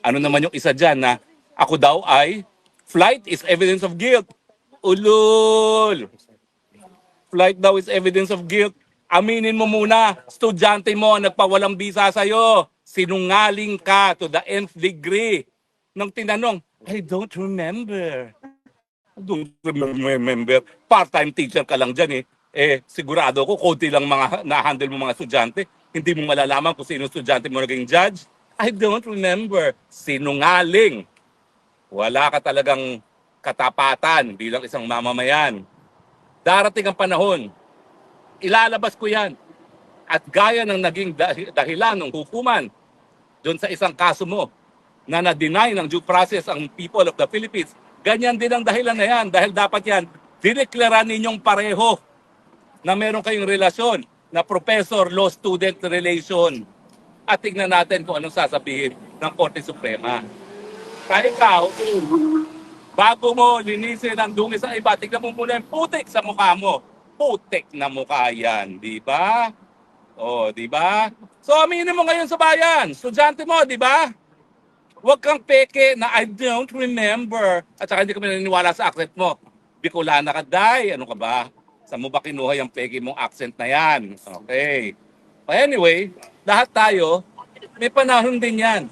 Ano naman yung isa dyan na ako daw ay flight is evidence of guilt. Ulul! Flight daw is evidence of guilt. Aminin mo muna, estudyante mo ang nagpawalang bisa sa'yo. Sinungaling ka to the nth degree. Nung tinanong, I don't remember. Don't remember. Part-time teacher ka lang dyan eh. Eh, sigurado ko, konti lang mga na-handle mo mga estudyante. Hindi mo malalaman kung sino estudyante mo naging judge. I don't remember. Sinungaling. Wala ka talagang katapatan bilang isang mamamayan. Darating ang panahon, ilalabas ko yan. At gaya ng naging dahi- dahilan ng hukuman doon sa isang kaso mo na na-deny ng due process ang people of the Philippines, ganyan din ang dahilan na yan. Dahil dapat yan, dineklara ninyong pareho na meron kayong relasyon na professor law student relation. At tignan natin kung anong sasabihin ng Korte Suprema. Kaya ikaw, bago mo linisin ang dungis sa iba, tignan mo muna yung putik sa mukha mo. Putik na mukha yan, di ba? O, di ba? So, aminin mo ngayon sa bayan. Estudyante mo, di ba? Huwag kang peke na I don't remember. At saka hindi kami naniniwala sa accent mo. Bicolana ka, day. Ano ka ba? Saan mo ba kinuha yung peke mong accent na yan? Okay. But anyway, lahat tayo, may panahon din yan.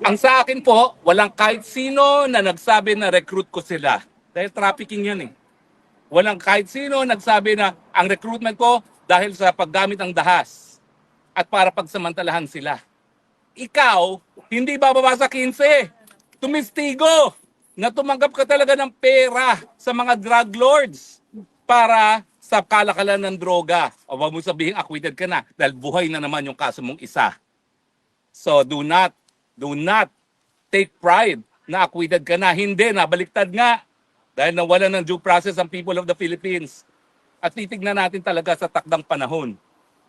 Ang sa akin po, walang kahit sino na nagsabi na recruit ko sila. Dahil trafficking yan eh. Walang kahit sino nagsabi na ang recruitment ko dahil sa paggamit ng dahas at para pagsamantalahan sila. Ikaw, hindi bababa sa 15. Tumistigo na tumanggap ka talaga ng pera sa mga drug lords para sa kalakalan ng droga. O wag mo sabihin acquitted ka na dahil buhay na naman yung kaso mong isa. So do not, do not take pride na acquitted ka na. Hindi, nabaliktad nga. Dahil nawala ng due process ang people of the Philippines. At titignan natin talaga sa takdang panahon.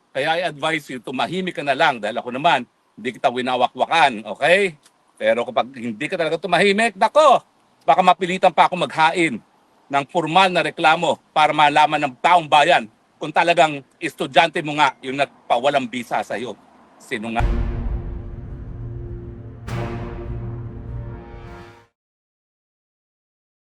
Kaya I advise you, tumahimik ka na lang dahil ako naman, hindi kita winawakwakan, okay? Pero kapag hindi ka talaga tumahimik, nako, baka mapilitan pa ako maghain ng formal na reklamo para malaman ng taong bayan kung talagang estudyante mo nga yung nagpawalang bisa sa'yo. Sino nga?